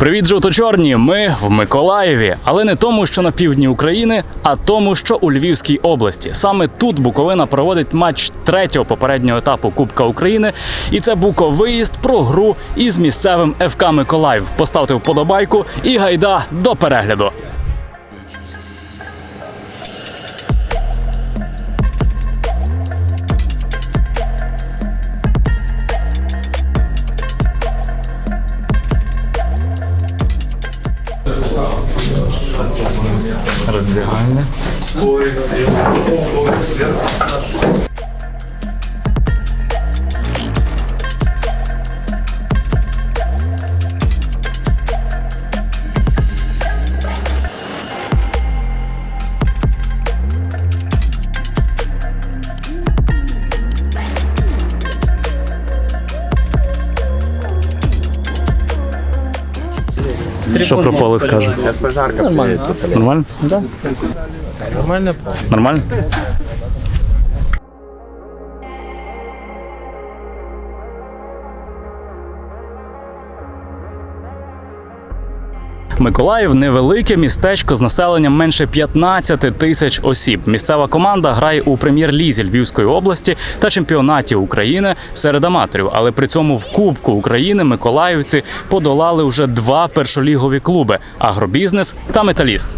Привіт, жовто-чорні! Ми в Миколаєві, але не тому, що на півдні України, а тому, що у Львівській області. Саме тут Буковина проводить матч третього попереднього етапу Кубка України. І це буковиїзд про гру із місцевим ФК Миколаїв. Поставте вподобайку і гайда до перегляду. Що про поле? Нормально. Нормально? Да. Нормально? Нормально? Миколаїв невелике містечко з населенням менше 15 тисяч осіб. Місцева команда грає у прем'єр-лізі Львівської області та чемпіонаті України серед аматорів. Але при цьому в Кубку України миколаївці подолали вже два першолігові клуби агробізнес та металіст.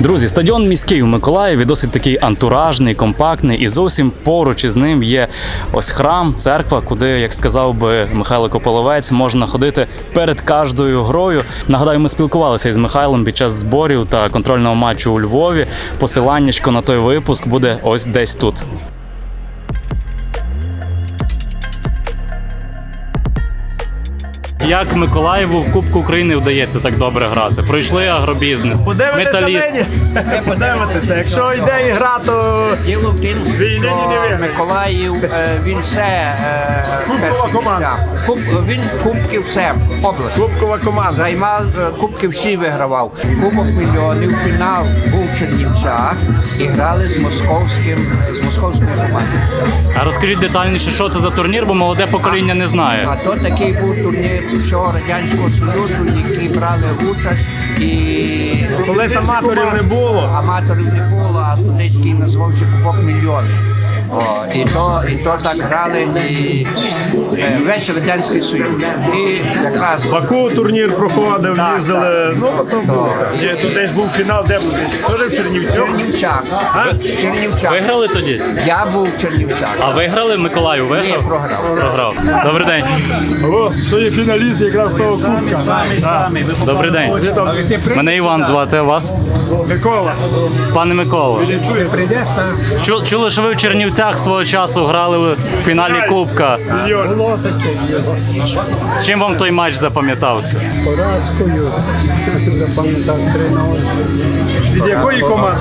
Друзі, стадіон міський у Миколаєві досить такий антуражний, компактний, і зовсім поруч із ним є ось храм, церква, куди, як сказав би Михайло Кополовець, можна ходити перед кожною грою. Нагадаю, ми спілкувалися із Михайлом під час зборів та контрольного матчу у Львові. Посиланнячко на той випуск буде ось десь тут. Як Миколаєву в Кубку України вдається так добре грати? Пройшли агробізнес, Подивитися металіст. нині. Подивитися. Якщо йде ігра, то Діло в тім, Війни не що виграє. Миколаїв е, він все е, Кубкова перші команда. місця. Куб, він кубки все область. кубкова команда. Займав е, кубки всі вигравав. Кубок мільйонів, фінал був в Чернівцях і грали з московським з московською командою. А розкажіть детальніше, що це за турнір, бо молоде покоління не знає. А то такий був турнір всього радянського союзу, які брали участь і Колись аматорів не було. аматорів не було, а туди назвався Кубок мільйонів. О, і то, і то так грали і е, весь радянський союз. І якраз Баку турнір проходив, Так, їздили. Ну, то було. Є, Тут десь був фінал, де був? Теж в Чернівцях. Чернівчак. А? Чернівчак. Виграли тоді? Я був в Чернівчак. А виграли Миколаїв? Ні, програв. Програв. Добрий день. О, то є фіналіст якраз того кубка. Добрий день. Мене Іван звати, а вас? Микола. Пане Микола. Чу- Чули, що ви в Чернівцях свого часу грали в фіналі Кубка. Мільйон. Чим вам той матч запам'ятався? поразкою запам'ятав 3 на 1. Від якої команди?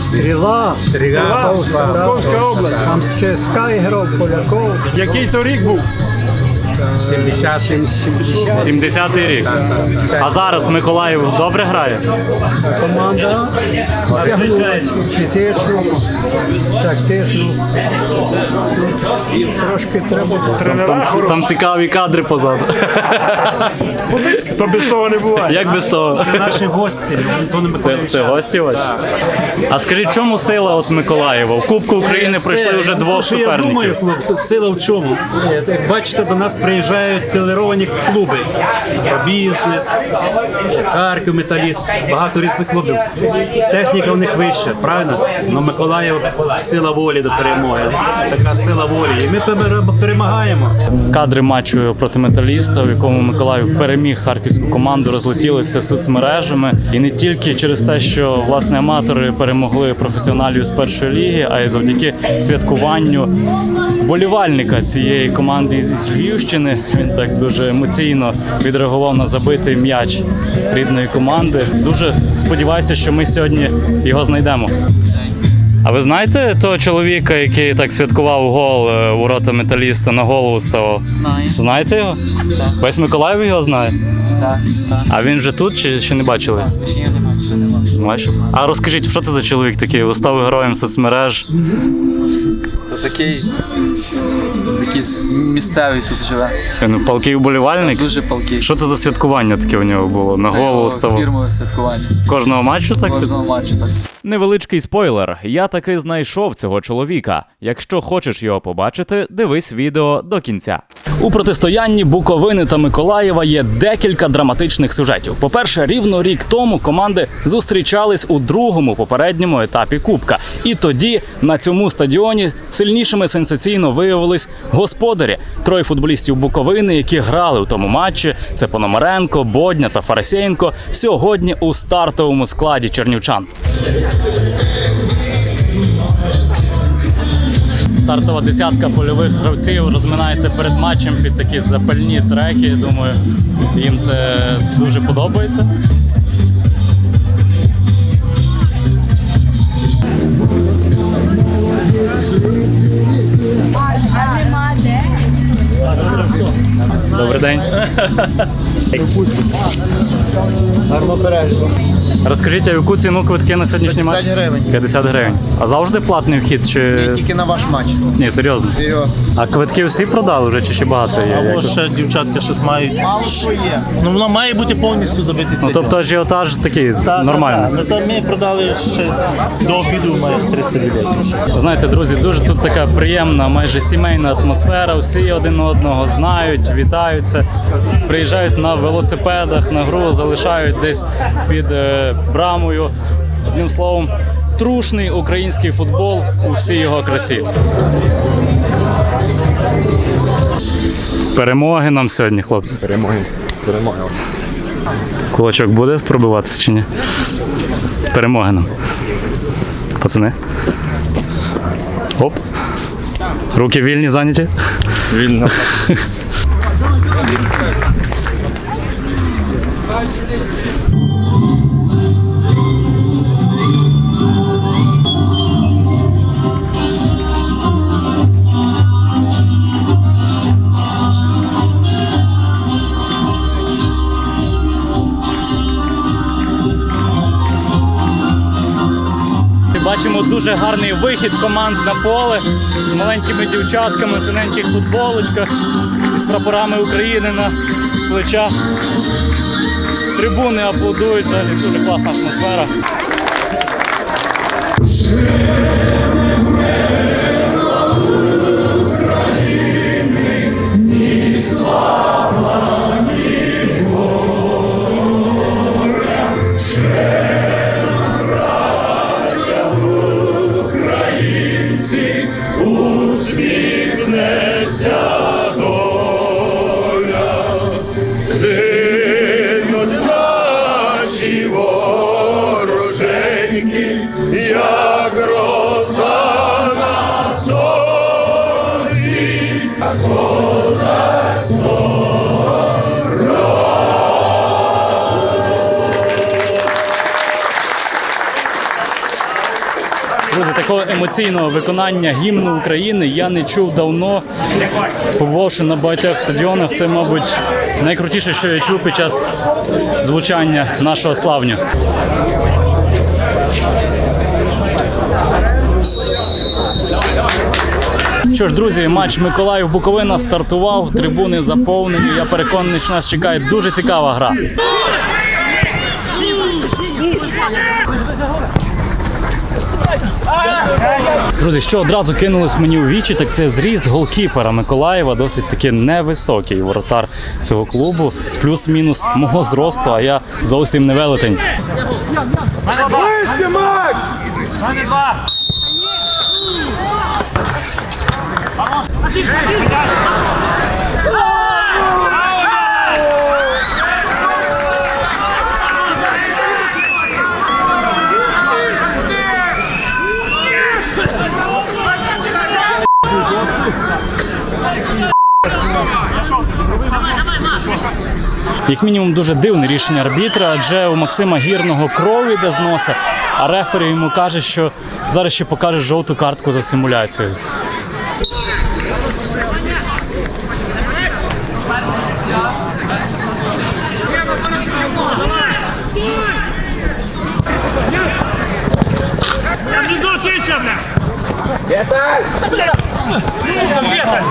Стріла, Стріла, Московська область. Там з ЦСКА грав Поляков. Який то рік був? 70. 70. 70-й рік. А зараз Миколаїв добре грає? Команда тягнулася фізично, тактично. Трошки треба Тренера? Там цікаві кадри позаду. То без того не буває. Як без того? Це наші гості. Це, це гості ваші? А скажіть, чому сила от Миколаєва? В Кубку України пройшли вже двох я думаю, суперників. хлопці, сила в чому? Як бачите, до нас приїжджають телеровані клуби. Бізнес, Харків, Металіст, багато різних клубів. Техніка в них вища, правильно? Ну Миколаїв сила волі до перемоги. Така сила волі. І ми перемагаємо. Кадри матчу проти металіста, в якому Миколаїв переміг харківську команду, розлетілися соцмережами. І не тільки через те, що власне аматори перемогли професіоналів з першої ліги, а й завдяки святкуванню болівальника цієї команди з Львівщини. Він так дуже емоційно відреагував на забитий м'яч рідної команди. Дуже сподіваюся, що ми сьогодні його знайдемо. А ви знаєте того чоловіка, який так святкував гол е, у ворота металіста на голову ставав? Знаю. Знаєте його? Так. Весь Миколаїв його знає. Так, так. А він же тут чи ще не бачили? Ще я не бачу, ще нема. Бачив? А розкажіть, що це за чоловік такий? Ви став героєм соцмереж. Такий, такий місцевий тут живе. Ну, палкий вболівальник. Дуже палкий. Що це за святкування таке у нього було? На Це голову ставало? фірмове святкування. Кожного матчу так? Кожного матчу так. Невеличкий спойлер. Я таки знайшов цього чоловіка. Якщо хочеш його побачити, дивись відео до кінця. У протистоянні Буковини та Миколаєва є декілька драматичних сюжетів. По-перше, рівно рік тому команди зустрічались у другому попередньому етапі Кубка. І тоді на цьому стадіоні сильнішими сенсаційно виявились господарі. Троє футболістів Буковини, які грали у тому матчі. Це Пономаренко, Бодня та Фарасєнко. Сьогодні у стартовому складі чернівчан. Стартова десятка польових гравців розминається перед матчем під такі запальні треки. Думаю, їм це дуже подобається. Добрий день. Гарно. Розкажіть, а яку ціну квитки на сьогоднішній матч? 50 гривень. 50 гривень. А завжди платний вхід чи Тільки на ваш матч. ні, серйозно? Серйозно. А квитки всі продали вже чи ще багато є? Або ще дівчатка щось мають. Мало що є. Ну воно має бути повністю забитий Ну тобто ажіотаж такий Так, нормальний. Ну, то ми продали ще до обіду майже 300 людей. Знаєте, друзі, дуже тут така приємна, майже сімейна атмосфера. Всі один одного знають, вітаються, приїжджають на велосипедах, на гру, залишають десь під е, брамою. Одним словом, трушний український футбол у всій його красі. Перемоги нам сьогодні, хлопці. Перемоги. Перемоги. Кулачок буде пробиватися чи ні? Перемоги нам. Пацани. Оп. Руки вільні зайняті? Вільно. дуже гарний вихід команд на поле з маленькими дівчатками в синеньких футболочках з прапорами України на плечах. Трибуни аплодують, взагалі дуже класна атмосфера. Друзі, такого емоційного виконання гімну України я не чув давно. Побувавши на багатьох стадіонах, це, мабуть, найкрутіше, що я чув під час звучання нашого славню. Що ж, друзі, матч Миколаїв Буковина стартував. Трибуни заповнені. Я переконаний, що нас чекає дуже цікава гра. Друзі, що одразу кинулось мені у вічі, так це зріст голкіпера Миколаєва, досить таки невисокий воротар цього клубу, плюс-мінус мого зросту, а я зовсім не велетень. як мінімум, дуже дивне рішення арбітра, адже у Максима Гірного кров іде з носа, а рефері йому каже, що зараз ще покаже жовту картку за симуляцію. Віталь! Віталь!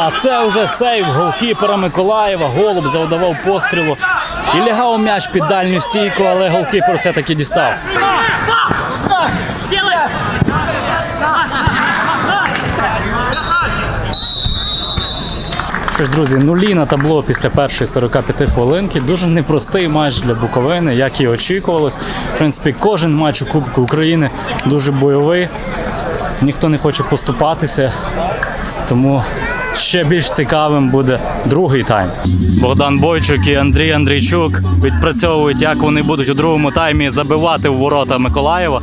А це вже сейв голкіпера Миколаєва. Голуб завдавав пострілу і лягав м'яч під дальню стійку, але голкіпер все-таки дістав. Що ж, друзі, нулі на табло після першої 45 хвилинки. Дуже непростий матч для Буковини, як і очікувалось. В принципі, кожен матч у Кубку України дуже бойовий. Ніхто не хоче поступатися, тому ще більш цікавим буде другий тайм. Богдан Бойчук і Андрій Андрійчук відпрацьовують, як вони будуть у другому таймі забивати в ворота Миколаєва.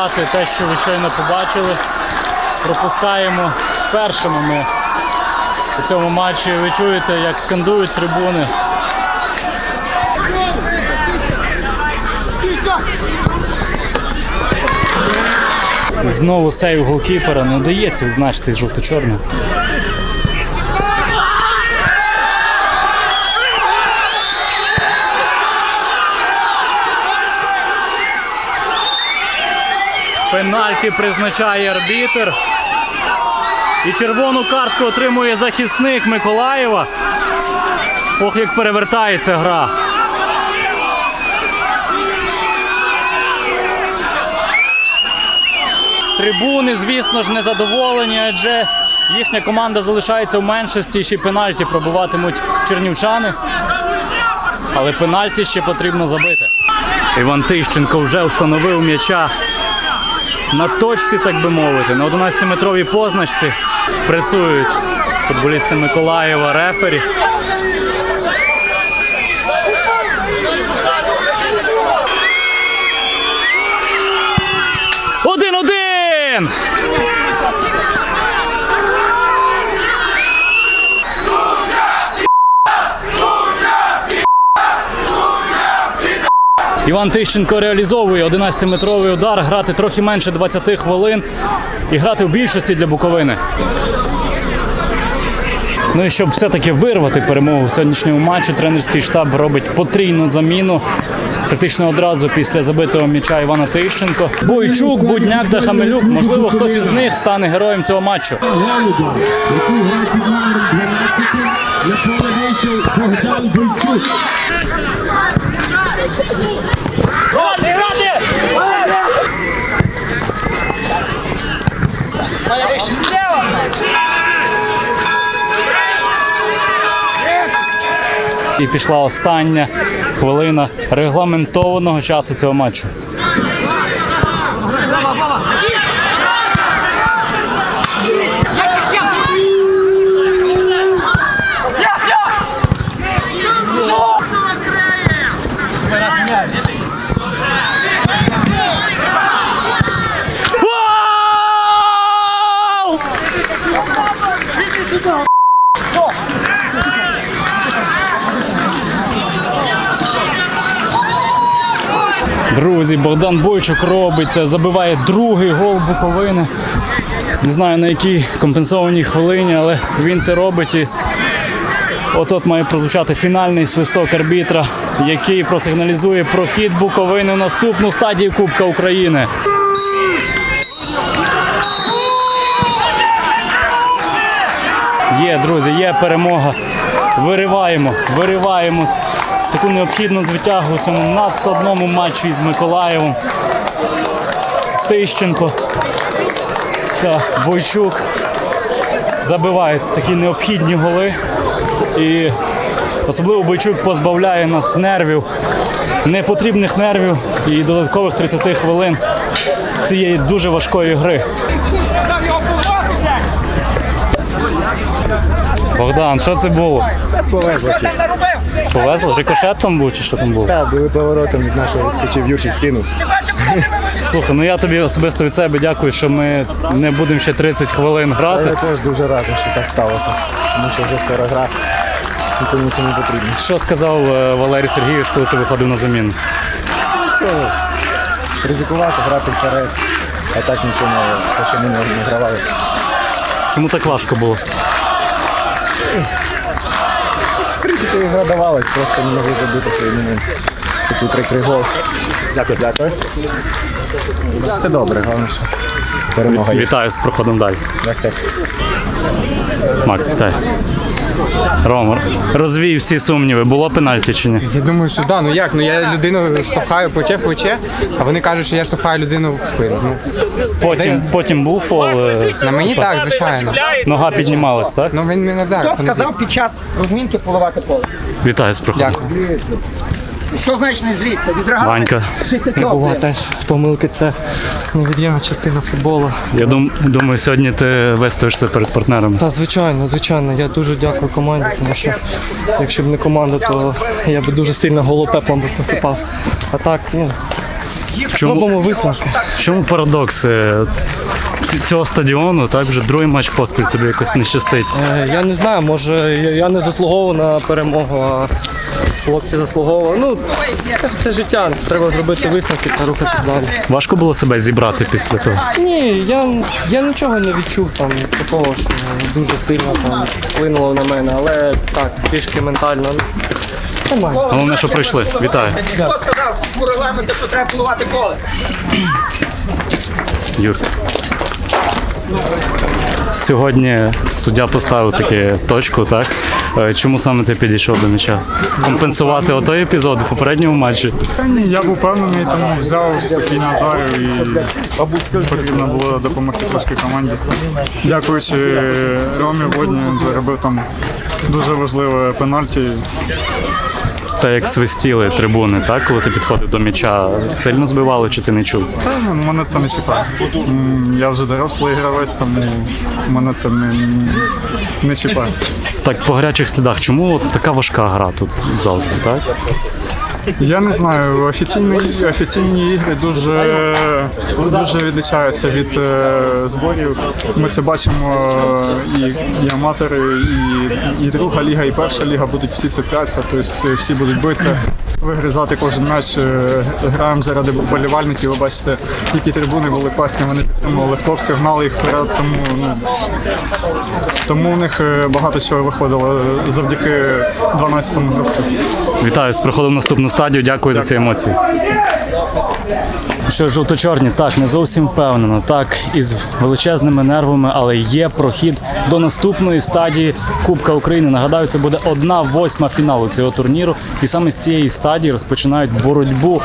Коментувати те, що ви щойно побачили. Пропускаємо першими ми у цьому матчі. Ви чуєте, як скандують трибуни. Знову сейв голкіпера не вдається відзначити жовто-чорним. Пенальті призначає арбітр. І червону картку отримує захисник Миколаєва. Ох, як перевертається гра. Трибуни, звісно ж, незадоволені, адже їхня команда залишається в меншості, ще пенальті пробуватимуть чернівчани. Але пенальті ще потрібно забити. Іван Тищенко вже встановив м'яча на точці, так би мовити, на 11-метровій позначці пресують футболісти Миколаєва рефері. Іван Тищенко реалізовує 11-метровий удар, грати трохи менше 20 хвилин і грати в більшості для Буковини. Ну і щоб все-таки вирвати перемогу в сьогоднішньому матчі, тренерський штаб робить потрійну заміну. Практично одразу після забитого м'яча Івана Тищенко. Бойчук, Будняк та Хамелюк. Можливо, хтось із них стане героєм цього матчу. Голуба, який грає ради! Моя 12, на поле вийшов Богдан Бойчук. І пішла остання хвилина регламентованого часу цього матчу. Друзі, Богдан Бойчук робить це, забиває другий гол Буковини. Не знаю на якій компенсованій хвилині, але він це робить. І от-от має прозвучати фінальний свисток арбітра, який просигналізує прохід Буковини в наступну стадію Кубка України. Є, друзі, є перемога. Вириваємо, вириваємо таку необхідну звитягу у цьому надскладному матчі із Миколаєвом. Тищенко та Бойчук забивають такі необхідні голи. І особливо Бойчук позбавляє нас нервів, непотрібних нервів і додаткових 30 хвилин цієї дуже важкої гри. Богдан, що це було? Повезло. Повезло? Там був чи що там було? Так, були поворотом від нашого відскочив, Юрчик скинув. Слухай, ну я тобі особисто від себе дякую, що ми не будемо ще 30 хвилин грати. Я теж дуже радий, що так сталося. Тому що вже скоро гра. Нікому це не потрібно. Що сказав е, Валерій Сергійович, коли ти виходив на заміну? Чого? Ризикувати, грати вперед. А так нічого нового, що ми не не гравали. Чому так важко було? В принципі, ігра давалась, просто не могли забити свій момент. Такий прикрий гол. Дякую, дякую. Все добре, головне, що перемога є. Вітаю з проходом далі. Вас теж. Макс, вітаю. Рома, розвій всі сумніви. Було пенальті чи ні? Я думаю, що да, ну як? Ну я людину штовхаю плече в плече, а вони кажуть, що я штовхаю людину в спину. Ну Потім, потім був фол. е, на мені так, звичайно. Нога піднімалась, так? Ну він мене вдарив. по нозі. під час розмінки поливати поле. Вітаю з проходом. Дякую. Що значить не зріться? Відрагати Ванька, теж помилки це невід'ємна частина футболу. я дум, думаю, сьогодні ти виставишся перед партнерами. Та звичайно, звичайно. Я дуже дякую команді, тому що якщо б не команда, то я б дуже сильно голопеплом би засипав. А так, ну, Чому, робимо висновки. в чому парадокс е, цього стадіону? Так, вже другий матч поспіль тобі якось не щастить. Е, Я не знаю, може я, не заслуговував на перемогу, а хлопці заслуговували. Ну, це, життя. Треба зробити висновки та рухатись далі. Важко було себе зібрати після того. Ні, я, я нічого не відчув там такого, що дуже сильно там вплинуло на мене, але так, трішки ментально. Головне, що прийшли. Вітаю. Хто сказав у регламенту, що треба пилувати поле? Юр. Сьогодні суддя поставив таку точку, так? Е, Чому саме ти підійшов до м'яча? Компенсувати отой епізод у попередньому матчі? Та ні, я був впевнений, тому взяв спокійно ударив і потрібно було допомогти трошки команді. Дякуючи Ромі Водні, заробив там дуже важливе пенальті. Та як свистіли трибуни, так? Коли ти підходив до м'яча, сильно збивало чи ти не чув це? Та мене це не чіпає. Я вже дорослий гравець, тому мене це не, не чіпає. Так, по гарячих слідах, чому така важка гра тут завжди, так? Я не знаю, офіційні, офіційні ігри дуже, дуже відлічаються від е, зборів. Ми це бачимо е, і, і аматори, і, і друга ліга, і перша ліга будуть всі цеплятися, тобто всі будуть битися, вигризати кожен матч. Е, Граємо заради вболівальників. Ви бачите, які трибуни були класні, вони підтримували хлопців, гнали їх вперед. Тому, ну, тому у них е, багато чого виходило завдяки 12-му гравцю. Вітаю з приходом в наступну стадію. Дякую за ці емоції. Що жовто-чорні, так, не зовсім впевнено. Так, із величезними нервами, але є прохід до наступної стадії Кубка України. Нагадаю, це буде одна восьма фіналу цього турніру. І саме з цієї стадії розпочинають боротьбу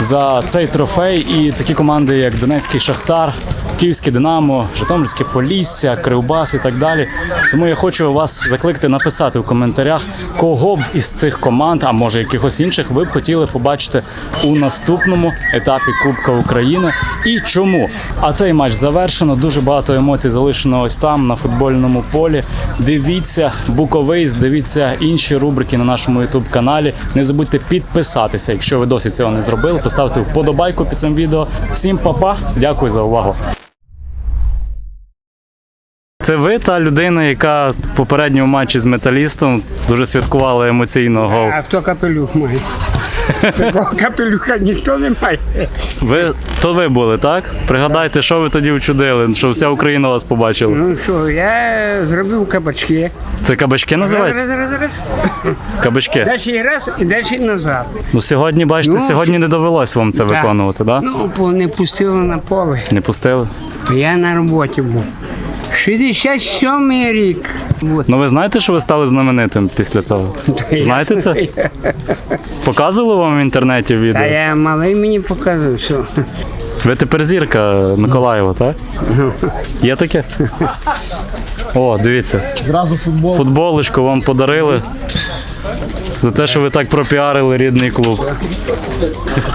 за цей трофей. І такі команди, як Донецький Шахтар, Київське Динамо, Житомирське Полісся, Кривбас і так далі. Тому я хочу вас закликати написати в коментарях, кого б із цих команд, а може якихось інших, ви б хотіли побачити у наступному етапі Кубка України і чому. А цей матч завершено. Дуже багато емоцій залишено ось там на футбольному полі. Дивіться Буковийс, дивіться інші рубрики на нашому youtube каналі. Не забудьте підписатися, якщо ви досі цього не зробили. Поставте вподобайку під цим відео. Всім па-па, дякую за увагу. Це ви та людина, яка в попередньому матчі з металістом дуже святкувала емоційно гол. А хто капелюх має? Такого капелюха ніхто не має. Ви то ви були, так? Пригадайте, що ви тоді вчудили, що вся Україна вас побачила. Ну що, я зробив кабачки. Це кабачки Раз, раз, раз, раз. Кабачки. Далі раз і далі назад. Ну сьогодні, бачите, Ну, сьогодні не довелось вам це Так. виконувати, так? Ну, бо не пустили на поле. Не пустили. Я на роботі був. 67-й рік. От. Ну ви знаєте, що ви стали знаменитим після того? Знаєте це? Показували вам в інтернеті відео? Та я малий мені показував, що Ви тепер зірка Миколаєва, так? Є таке? О, дивіться. Зразу футбол. Футболочку вам подарили. За те, що ви так пропіарили рідний клуб.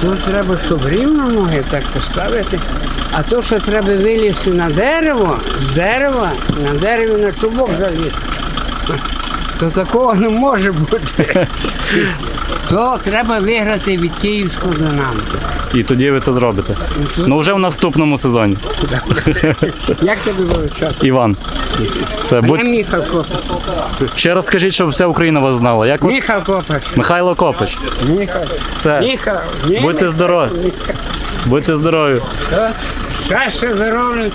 Тут треба, щоб рівно ноги так поставити. А то, що треба вилізти на дерево, з дерева, на дереві на чубок залізти. То такого не може бути. То треба виграти від київського Динамо. І тоді ви це зробите. Ну вже в наступному сезоні. Як тебе величати? Іван. А будь... Міхал Копач. Ще раз скажіть, щоб вся Україна вас знала. Як вас? Міхал Копач. Михайло Копич. Міхал. Все. Міхал. Будьте здорові. Будьте здорові. Щастя, здоров'я.